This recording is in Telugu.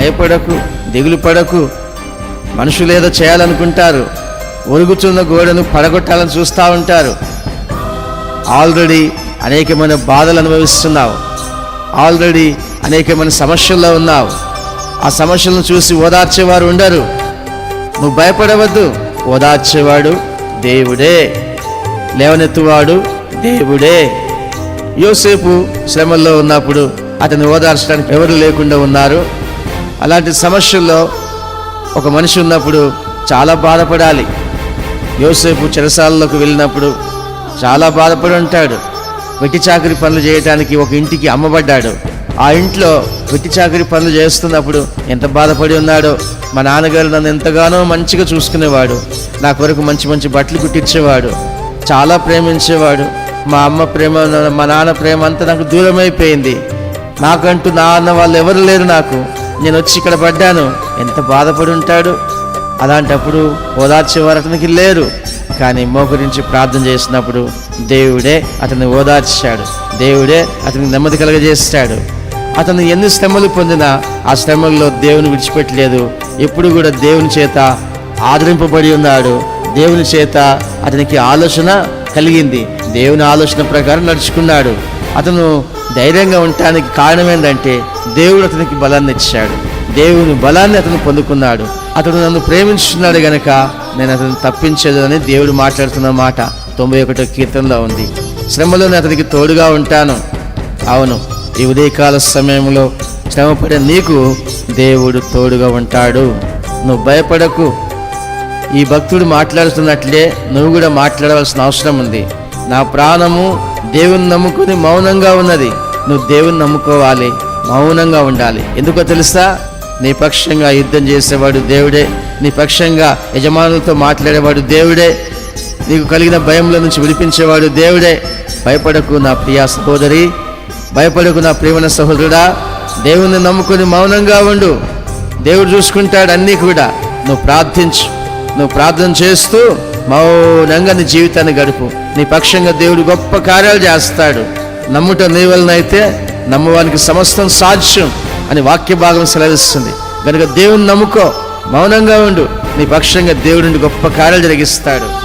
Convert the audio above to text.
భయపడకు దిగులు పడకు మనుషులు ఏదో చేయాలనుకుంటారు. ఒరుగుతున్న గోడను పడగొట్టాలని చూస్తూ ఉంటారు. ఆల్రెడీ అనేకమైన బాధలు అనుభవిస్తున్నావు. ఆల్రెడీ అనేకమైన సమస్యల్లో ఉన్నావు. ఆ సమస్యలను చూసి ఓదార్చేవారు ఉండరు. నువ్వు భయపడవద్దు. ఓదార్చేవాడు దేవుడే. లేవనెత్తువాడు దేవుడే. యోసేపు శ్రమల్లో ఉన్నప్పుడు అతన్ని ఓదార్చడానికి ఎవరు లేకుండా ఉన్నారు? అలాంటి సమస్యల్లో ఒక మనిషి ఉన్నప్పుడు చాలా బాధపడాలి. యోసేపు చెరసాలలోకి వెళ్ళినప్పుడు చాలా బాధపడి ఉంటాడు. వెట్టి చాకరి పనులు చేయడానికి ఒక ఇంటికి అమ్మబడ్డాడు. ఆ ఇంట్లో వెట్టి చాకరి పనులు చేస్తున్నప్పుడు ఎంత బాధపడి ఉన్నాడో మా నాన్నగారు నన్ను ఎంతగానో మంచిగా చూసుకునేవాడు. నా కొరకు మంచి మంచి బట్టలు కుట్టించేవాడు. చాలా ప్రేమించేవాడు. మా అమ్మ ప్రేమ మా నాన్న ప్రేమ అంతా నాకు దూరం అయిపోయింది నాకంటూ నా అన్న వాళ్ళు ఎవరు లేరు నాకు. నేను వచ్చి ఇక్కడ పడ్డాను. ఎంత బాధపడి ఉంటాడు అలాంటప్పుడు ఓదార్చేవారు అతనికి లేరు. కానీ మోకరించి ప్రార్థన చేసినప్పుడు దేవుడే అతన్ని ఓదార్చాడు. దేవుడే అతనికి నెమ్మది కలగజేస్తాడు. అతను ఎన్ని శ్రమలు పొందినా ఆ శ్రమల్లో దేవుని విడిచిపెట్టలేదు. ఎప్పుడు కూడా దేవుని చేత ఆదరింపబడి ఉన్నాడు. దేవుని చేత అతనికి ఆలోచన కలిగింది. దేవుని ఆలోచన ప్రకారం నడుచుకున్నాడు. అతను ధైర్యంగా ఉండటానికి కారణం ఏంటంటే దేవుడు అతనికి బలాన్ని ఇచ్చాడు. దేవుని బలాన్ని అతను పొందుకున్నాడు. అతడు నన్ను ప్రేమించున్నాడు గనక నేను అతను తప్పించదు అని దేవుడు మాట్లాడుతున్న మాట తొంభై ఒకటో కీర్తనలో ఉంది. శ్రమలోనే అతనికి తోడుగా ఉంటాను. అవును ఈ ఉదయకాల సమయంలో శ్రమపడే నీకు దేవుడు తోడుగా ఉంటాడు. నువ్వు భయపడకు. ఈ భక్తుడు మాట్లాడుతున్నట్లే నువ్వు కూడా మాట్లాడవలసిన అవసరం ఉంది. నా ప్రాణము దేవుని నమ్ముకుని మౌనంగా ఉన్నది. నువ్వు దేవుని నమ్ముకోవాలి మౌనంగా ఉండాలి. ఎందుకో తెలుసా? నీ పక్షంగా యుద్ధం చేసేవాడు దేవుడే నీ పక్షంగా యజమానులతో మాట్లాడేవాడు దేవుడే నీకు కలిగిన భయంలో నుంచి విడిపించేవాడు దేవుడే. భయపడకు నా ప్రియా సహోదరి భయపడకు నా ప్రియమైన సహోదరుడా. దేవుణ్ణి నమ్ముకుని మౌనంగా ఉండు. దేవుడు చూసుకుంటాడు అన్నీ కూడా. నువ్వు ప్రార్థించు నువ్వు ప్రార్థన చేస్తూ మౌనంగా నీ జీవితాన్ని గడుపు. నీ పక్షంగా దేవుడు గొప్ప కార్యాలు చేస్తాడు. నమ్ముట నీ వలనైతే నమ్మవానికి సమస్తం సాధ్యం అని వాక్య భాగం సెలవిస్తుంది. కనుక దేవుని నమ్ముకో మౌనంగా ఉండు. నీ పక్షంగా దేవుడి గొప్ప కార్యాలు జరిగిస్తాడు.